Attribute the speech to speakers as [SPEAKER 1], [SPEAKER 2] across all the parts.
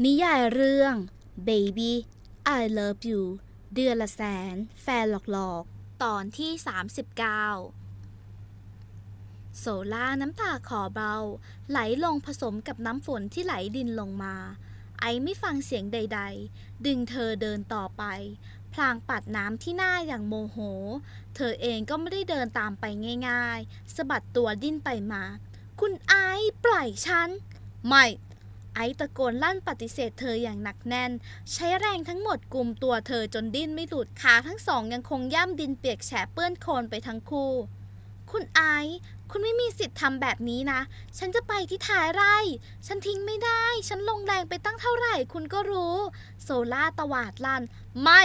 [SPEAKER 1] นิยายเรื่อง Baby I Love You เดือนละแสน แฟนหลอกๆ ตอนที่ 39 โซล่าน้ำตาขอเบา ไหลลงผสมกับน้ำฝนที่ไหลดินลงมา ไอไม่ฟังเสียงใดๆ ดึงเธอเดินต่อไป พลางปัดน้ำที่หน้าอย่างโมโห เธอเองก็ไม่ได้เดินตามไปง่ายๆสะบัดตัวดิ้นไปมา คุณไอปล่อยฉัน ไม่ ไอตะโกนลั่นปฏิเสธเธออย่างหนักแน่น ใช้แรงทั้งหมดกลุ่มตัวเธอจนดิ้นไม่หลุดขาทั้งสองยังคงย่ำดินเปียกแฉะเปื้อนโคลนไปทั้งคู่ คุณไอคุณไม่มีสิทธิ์ทำแบบนี้นะ ฉันจะไปที่ท้ายไร่ ฉันทิ้งไม่ได้ ฉันลงแรงไปตั้งเท่าไหร่คุณก็รู้ โซล่าตวาดลั่น ไม่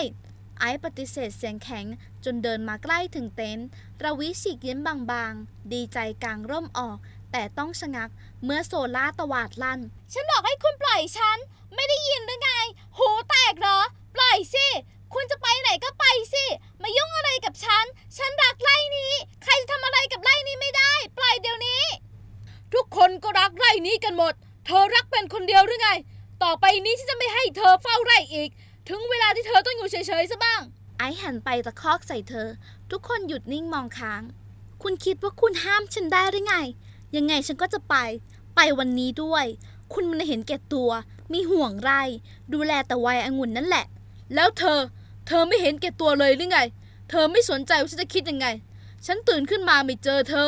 [SPEAKER 1] ไอปฏิเสธเสียงแข็ง จนเดินมาใกล้ถึงเต็นท์ระวิฉีกยิ้มบางๆ ดีใจกลางร่มออก แต่ต้องชะงักเมื่อโซล่าตวาดลั่น ฉันบอกให้คุณปล่อยฉัน ไม่ได้ยินหรือไง หูแตกเหรอ ปล่อยสิ คุณจะไปไหนก็ไปสิ มายุ่งอะไรกับฉัน ฉันรักไร่นี้ ใครจะทำอะไรกับไร่นี้ไม่ได้ ปล่อยเดี๋ยวนี้
[SPEAKER 2] ทุกคนก็รักไร่นี้กันหมด เธอรักเป็นคนเดียวหรือไง ต่อไปนี้ฉันจะไม่ให้เธอเฝ้าไร่อีก ถึงเวลาที่เธอต้องอยู่เฉยๆซะบ้าง
[SPEAKER 1] ไอซ์หันไปตะคอกใส่เธอ ทุกคนหยุดนิ่งมองค้าง คุณคิดว่าคุณห้ามฉันได้หรือไง ยังไงฉันก็จะไป ไปวันนี้ด้วย คุณมันเห็นแก่ตัว มีห่วงไร ดูแลแต่วัยองุ่นนั่นแหละ
[SPEAKER 2] แล้วเธอ เธอไม่เห็นแก่ตัวเลยหรือไง เธอไม่สนใจว่าฉันจะคิดยังไง ฉันตื่นขึ้นมาไม่เจอเธอ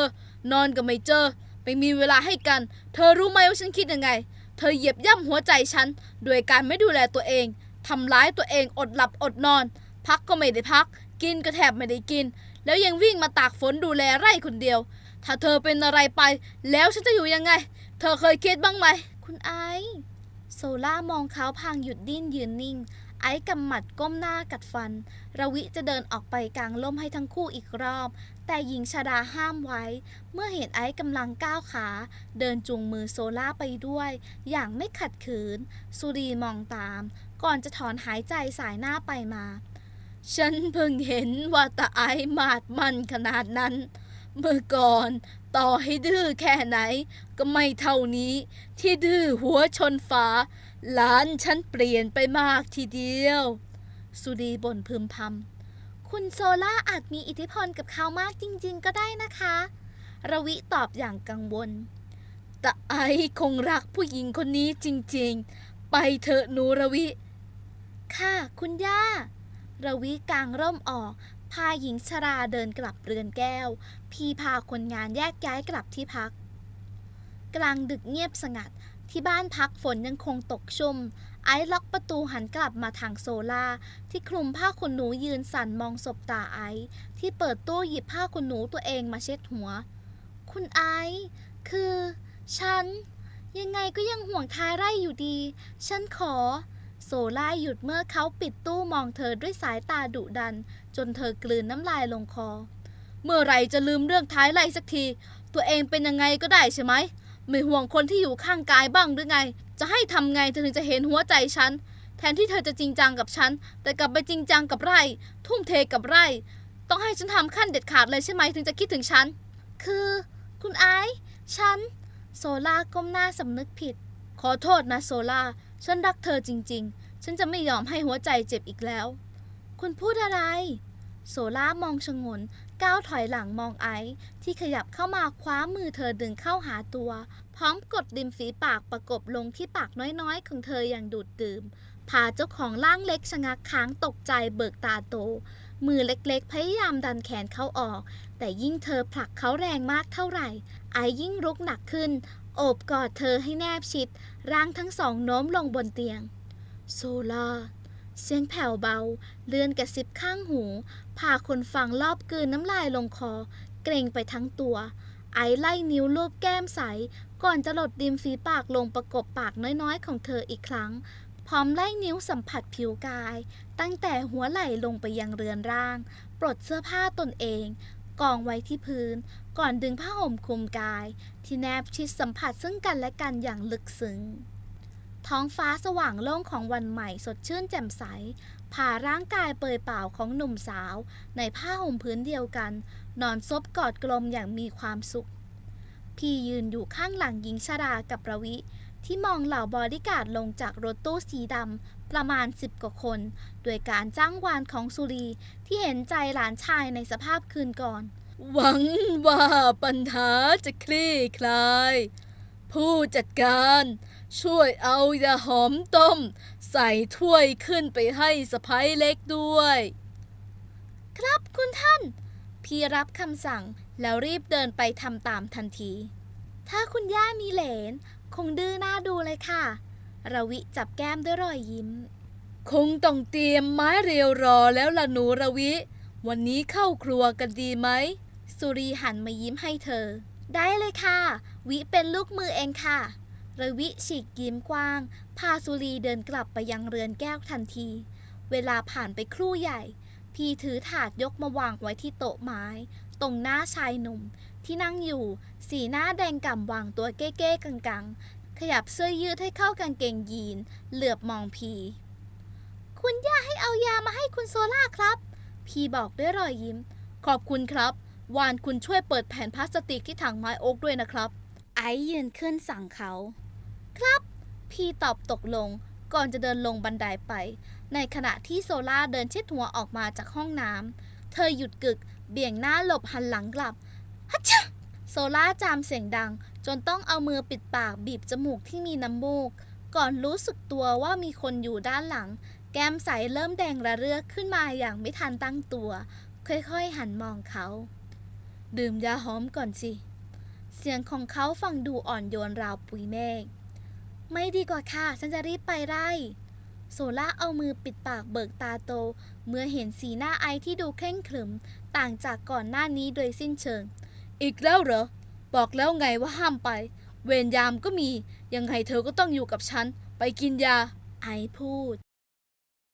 [SPEAKER 2] นอนก็ไม่เจอ ไม่มีเวลาให้กัน เธอรู้ไหมว่าฉันคิดยังไง เธอเหยียบย่ำหัวใจฉัน โดยการไม่ดูแลตัวเอง ทำร้ายตัวเอง อดหลับอดนอน พักก็ไม่ได้พัก กินก็แทบไม่ได้กิน แล้วยังวิ่งมาตากฝนดูแลไร่คนเดียว ถ้าเธอเป็นอะไรไป แล้วฉันจะอยู่ยังไง เธอเคยคิดบ้างไหม
[SPEAKER 1] คุณไอซ์โซล่ามองเขาพางหยุดดิ้นยืนนิ่ง ไอซ์กำหมัดก้มหน้ากัดฟัน ระวิจะเดินออกไปกลางล่มให้ทั้งคู่อีกรอบ แต่หญิงชาดาห้ามไว้ เมื่อเห็นไอซ์กำลังก้าวขา เดินจูงมือโซล่าไปด้วย อย่างไม่ขัดขืน สุรีมองตาม ก่อนจะถอนหายใจสายหน้าไปมา
[SPEAKER 2] ฉันเพิ่งเห็นว่าตาไอมาดมันขนาดนั้น เมื่อก่อนต่อให้ดื้อแค่ไหน ก็ไม่เท่านี้ ที่ดื้อหัวชนฝา หลานฉันเปลี่ยนไปมากทีเดียว
[SPEAKER 1] สุรีบ่นพึมพำคุณโซล่าอาจมีอิทธิพลกับเขามากจริง ๆ ก็ได้นะคะ ระวิตอบอย่างกังวล แตา
[SPEAKER 2] ไอคงรักผู้หญิงคนนี้จริง ๆ ไปเถอะหนูระวิ
[SPEAKER 1] ค่ะ คุณย่าระวิกางร่มออก พาหญิงชราเดินกลับเรือนแก้ว พี่พาคนงานแยกย้ายกลับที่พัก กลางดึกเงียบสงัดที่บ้านพักฝนยังคงตกชุ่ม ไอซ์ล็อกประตูหันกลับมาทางโซล่า ที่คลุมผ้าขนหนูยืนสั่นมองศพตาไอซ์ที่เปิดตู้หยิบผ้าขนหนูตัวเองมาเช็ดหัว คุณไอซ์คือ ฉัน ยังไงก็ยังห่วงท้ายไร่อยู่ดี ฉันขอ โซล่าหยุดเมื่อเขาปิดตู้มองเธอด้วยสายตาดุดัน จนเธอกลืนน้ำลายลงคอ
[SPEAKER 2] เมื่อไรจะลืมเรื่องท้ายไล่สักที ตัวเองเป็นยังไงก็ได้ใช่ไหม ไม่ห่วงคนที่อยู่ข้างกายบ้างหรือไง จะให้ทำไงเธอถึงจะเห็นหัวใจฉัน แทนที่เธอจะจริงจังกับฉัน แต่กลับไปจริงจังกับไร่ ทุ่มเทกับไร่ ต้องให้ฉันทำขั้นเด็ดขาดเลยใช่ไหมถึงจะคิดถึงฉัน
[SPEAKER 1] คือ คุณไอซ์ฉัน โซล่าก้มหน้าสำนึกผิด
[SPEAKER 2] ขอโทษนะโซล่า ฉันรักเธอจริง ๆ ฉันจะไม่ยอมให้หัวใจเจ็บอีกแล้ว
[SPEAKER 1] คุณพูดอะไร โซล่ามองชงน ก้าวถอยหลังมองไอซ์ที่ขยับเข้ามาคว้ามือเธอดึงเข้าหาตัว พร้อมกดริมฝีปากประกบลงที่ปากน้อยๆ ของเธออย่างดูดดื่มพาเจ้าของร่างเล็กชะงักค้างตกใจเบิกตาโต มือเล็กๆ พยายามดันแขนเขาออก แต่ยิ่งเธอผลักเขาแรงมากเท่าไหร่ ไอยิ่งรุกหนักขึ้น โอบกอดเธอให้แนบชิด ร่างทั้งสองโน้มลงบนเตียง โซล่าเสียงแผ่วเบา เลื่อนกระซิบข้างหู พาคนฟังรอบกืนน้ำลายลงคอ เกรงไปทั้งตัว ไอไล่นิ้วลูบแก้มใส ก่อนจะหลดดิมฝีปากลงประกบปากน้อยๆ ของเธออีกครั้ง พร้อมไล่นิ้วสัมผัสผิวกาย ตั้งแต่หัวไหล่ลงไปยังเรือนร่าง ปลดเสื้อผ้าตนเอง กองไว้ที่พื้น ก่อนดึงผ้าห่มคลุมกาย ที่แนบชิดสัมผัสซึ่งกันและกันอย่างลึกซึ้งท้องฟ้าสว่างโล่งของวันใหม่สดชื่นแจ่มใส ผ่าร่างกายเปยเปล่าของหนุ่มสาว ในผ้าห่มพื้นเดียวกัน นอนซบกอดกลมอย่างมีความสุข พี่ยืนอยู่ข้างหลังหญิงชรากับประวิ ที่มองเหล่าบอดี้การ์ดลงจากรถตู้สีดำประมาณ 10 กว่าคน โดยการจ้างวานของสุรีที่เห็นใจหลานชายในสภาพคืนก่อน
[SPEAKER 2] หวังว่าปัญหาจะคลี่คลาย ผู้จัดการช่วยเอายาหอมต้ม ใส่ถ้วยขึ้นไปให้สะพ้ยเล็กด้วย
[SPEAKER 1] ครับคุณท่าน พี่รับคำสั่งแล้วรีบเดินไปทำตามทันที ถ้าคุณย่ามีเหลน คงดื้อหน้าดูเลยค่ะ ระวิจับแก้มด้วยรอยยิ้ม
[SPEAKER 2] คงต้องเตรียมไม้เรียวรอแล้วล่ะหนูระวิ วันนี้เข้าครัวกันดีไหม
[SPEAKER 1] สุรีหันมายิ้มให้เธอ ได้เลยค่ะ วิเป็นลูกมือเองค่ะ ระวิฉีกยิ้มกว้าง พาสุรีเดินกลับไปยังเรือนแก้วทันที เวลาผ่านไปครู่ใหญ่ พี่ถือถาดยกมาวางไว้ที่โต๊ะไม้ ตรงหน้าชายหนุ่ม ที่นั่งอยู่ สีหน้าแดงก่ำวางตัวเก้ๆกังๆ ขยับเสื้อยืดให้เข้ากางเกงยีน เหลือบมองพี คุณย่าให้เอายามาให้คุณโซล่าครับ พี่บอกด้วยรอยยิ้ม
[SPEAKER 2] ขอบคุณครับ วานคุณช่วยเปิดแผ่นพลาสติกที่ถังไม้โอ๊กด้วยนะครับ
[SPEAKER 1] ไอซ์ยืนขึ้นสั่งเขา ครับ พี่ตอบตกลงก่อนจะเดินลงบันไดไป ในขณะที่โซล่าเดินเช็ดหัวออกมาจากห้องน้ำเธอหยุดกึก เบี่ยงหน้าหลบหันหลังกลับ ฮัชโซล่าจามเสียงดัง จนต้องเอามือปิดปากบีบจมูกที่มีน้ำมูก ก่อนรู้สึกตัวว่ามีคนอยู่ด้านหลัง แก้มใสเริ่มแดงระเรื่อขึ้นมาอย่างไม่ทันตั้งตัว ค่อยๆ หันมองเขา
[SPEAKER 2] ดื่มยาหอมก่อนสิ
[SPEAKER 1] เสียงของเขาฟังดูอ่อนโยนราวปุยเมฆไม่ดีกว่าค่ะ ฉันจะรีบไปไร่โซล่าเอามือปิดปากเบิกตาโต เมื่อเห็นสีหน้าไอที่ดูเคร่งขรึม ต่างจากก่อนหน้านี้โดยสิ้นเชิง
[SPEAKER 2] อีกแล้วเหรอ บอกแล้วไงว่าห้ามไป เวรยามก็มี ยังไงเธอก็ต้องอยู่กับฉัน ไปกินยา
[SPEAKER 1] ไอพูด